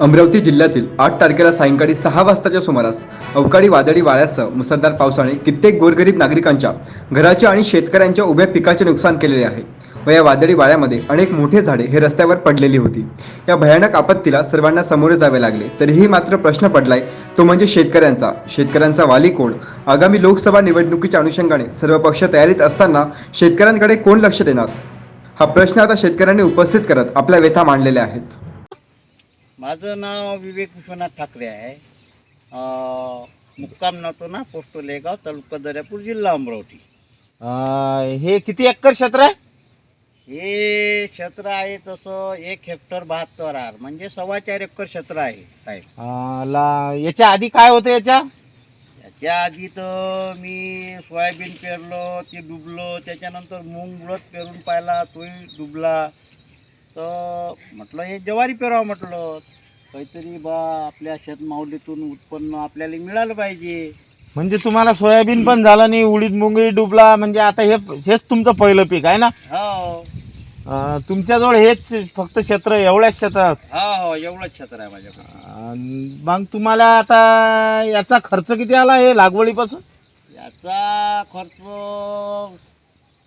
अमरावती जिल्ह्यातील आठ तारखेला सायंकाळी सहा वाजताच्या सुमारास अवकाळी वादळी वाऱ्यासह मुसळधार पावसाने कित्येक गोरगरीब नागरिकांच्या घराच्या आणि शेतकऱ्यांच्या उभ्या पिकाचे नुकसान केलेले आहे व या वादळी वाऱ्यामध्ये अनेक मोठे झाडे हे रस्त्यावर पडलेली होती. या भयानक आपत्तीला सर्वांना सामोरे जावे लागले. तरीही मात्र प्रश्न पडलाय तो म्हणजे शेतकऱ्यांचा. शेतकऱ्यांचा वाली कोण? आगामी लोकसभा निवडणुकीच्या अनुषंगाने सर्व पक्ष तयारीत असताना शेतकऱ्यांकडे कोण लक्ष देणार? हा प्रश्न आता शेतकऱ्यांनी उपस्थित करत आपल्या व्यथा मांडलेल्या आहेत. माझं नाव विवेक विश्वनाथ ठाकरे आहे. मुक्काम नातोना पोस्ट लेगाव तालुका दर्यापूर जिल्हा अमरावती. अं, हे किती एकर क्षेत्र आहे? हे क्षेत्र आहे तसं एक हेक्टर बहात्तर आर म्हणजे सव्वा चार एकर क्षेत्र आहे साहेब. अं, ला याच्या आधी काय होतं याच्या? याच्या आधी तर मी सोयाबीन पेरलो ते डुबलो त्याच्यानंतर मूग उडद पेरून पाहिला तोही डुबला. तर म्हटलं हे ज्वारी पेरावं म्हटलं. काहीतरी बा आपल्या शेतमावलीतून उत्पन्न आपल्याला मिळालं पाहिजे. म्हणजे तुम्हाला सोयाबीन पण झालं नाही उडीद मुंगी डुबला. म्हणजे आता हे हेच तुमचं पहिलं पीक आहे ना? हो. अं, तुमच्याजवळ हेच फक्त क्षेत्र एवढ्याच क्षेत्रात हो हो एवढंच क्षेत्र आहे माझ्याकडे. अं, मग तुम्हाला आता याचा खर्च किती आला हे लागवडीपासून? याचा खर्च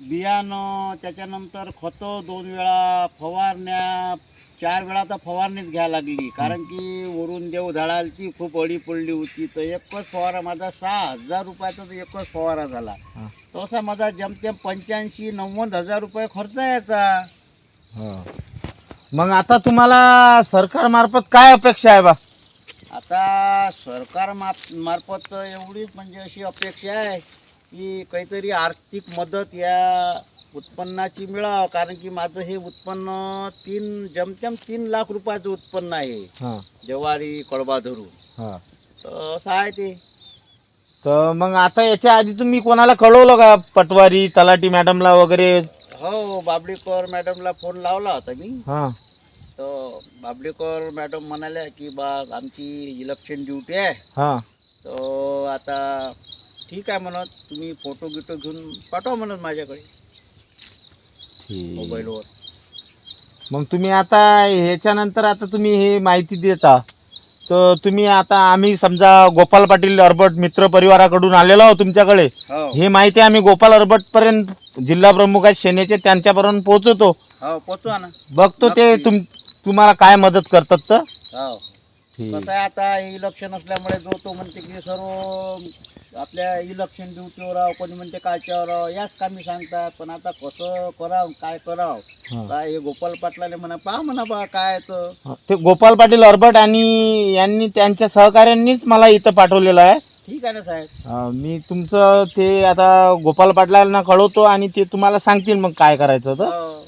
बियाणं त्याच्यानंतर खतं दोन वेळा फवारण्या चार वेळा तर फवारणीच घ्यायला लागली. कारण की वरून देव झाडाची खूप अडी पडली होती. तर एकच फवारा माझा सहा हजार रुपयाचा तर एकच फवारा झाला. तसा माझा जमतेम पंच्याऐंशी नव्वद हजार रुपये खर्च यायचा. मग आता तुम्हाला सरकारमार्फत काय अपेक्षा आहे बा? आता सरकार मार्फत एवढीच म्हणजे अशी अपेक्षा आहे. की काहीतरी आर्थिक मदत या उत्पन्नाची मिळावं. कारण की माझं हे उत्पन्न तीन जमतेम तीन लाख रुपयाचं उत्पन्न आहे. हां. ज्वारी कडबा धरून. हां. तर असं आहे ते. तर मग आता याच्या आधी तुम्ही कोणाला कळवलं का? पटवारी तलाटी मॅडमला वगैरे? हो बाबडीकर मॅडमला फोन लावला होता मी. हां. तर बाबडीकर मॅडम म्हणाल्या की बा आमची इलेक्शन ड्युटी आहे. हां. तर आता ठीक आहे म्हणत तुम्ही फोटो गिटो घेऊन पाठवा म्हणत माझ्याकडे. ठीक. मोबाईलवर. मग तुम्ही आता ह्याच्यानंतर आता तुम्ही हे माहिती देता. तर तुम्ही आता आम्ही समजा गोपाल पाटील अरबट मित्र परिवाराकडून आलेलो आहोत तुमच्याकडे. हो. ही माहिती आम्ही गोपाल अरबट पर्यंत जिल्हा प्रमुख आहेत सेनेचे त्यांच्यापर्यंत पोहोचवतो. हो पोचवा ना. बघतो ते नक्की. तुम तुम्हाला काय मदत करतात तर. हो. कसं आहे आता हे इलेक्शन असल्यामुळे जो तो म्हणते की सर्व आपल्या इलेक्शन ड्युटीवर राव कोणी म्हणते कायच्यावर याच कामी सांगतात पण आता कसं करावं काय करावं. काय हे गोपाल पाटलाले म्हणा पहा म्हणा बा काय तर ते गोपाल पाटील अरबट आणि यांनी त्यांच्या सहकाऱ्यांनीच मला इथं पाठवलेलं आहे. ठीक आहे ना साहेब. अं, मी तुमचं ते आता गोपाल पाटलांना कळवतो आणि ते तुम्हाला सांगतील मग काय करायचं तर. हो.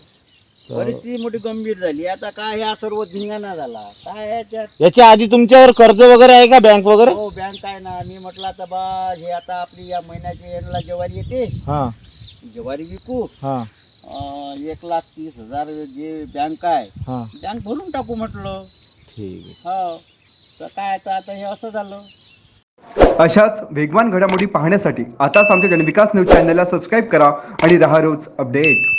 परिस्थिती मोठी गंभीर झाली. आता काय ह्या सर्व धिंगाणा झाला. काय याच्यात याच्या आधी तुमच्यावर कर्ज वगैरे आहे का बँक वगैरे? हो बँक आहे ना. मी म्हटलं आता बा हे आता आपली या महिन्याची यांना ज्वारी येते. हां. ज्वारी विकू. हां. अं, एक लाख तीस हजार जे बँक आहे हां. बँक भरून टाकू म्हटलं. ठीक आहे. हो. तर काय तर आता हे असं झालं. अशाच वेगवान घडामोडी पाहण्यासाठी आताच आमच्या जनविकास न्यूज चॅनलला सबस्क्राईब करा आणि रहा रोज अपडेट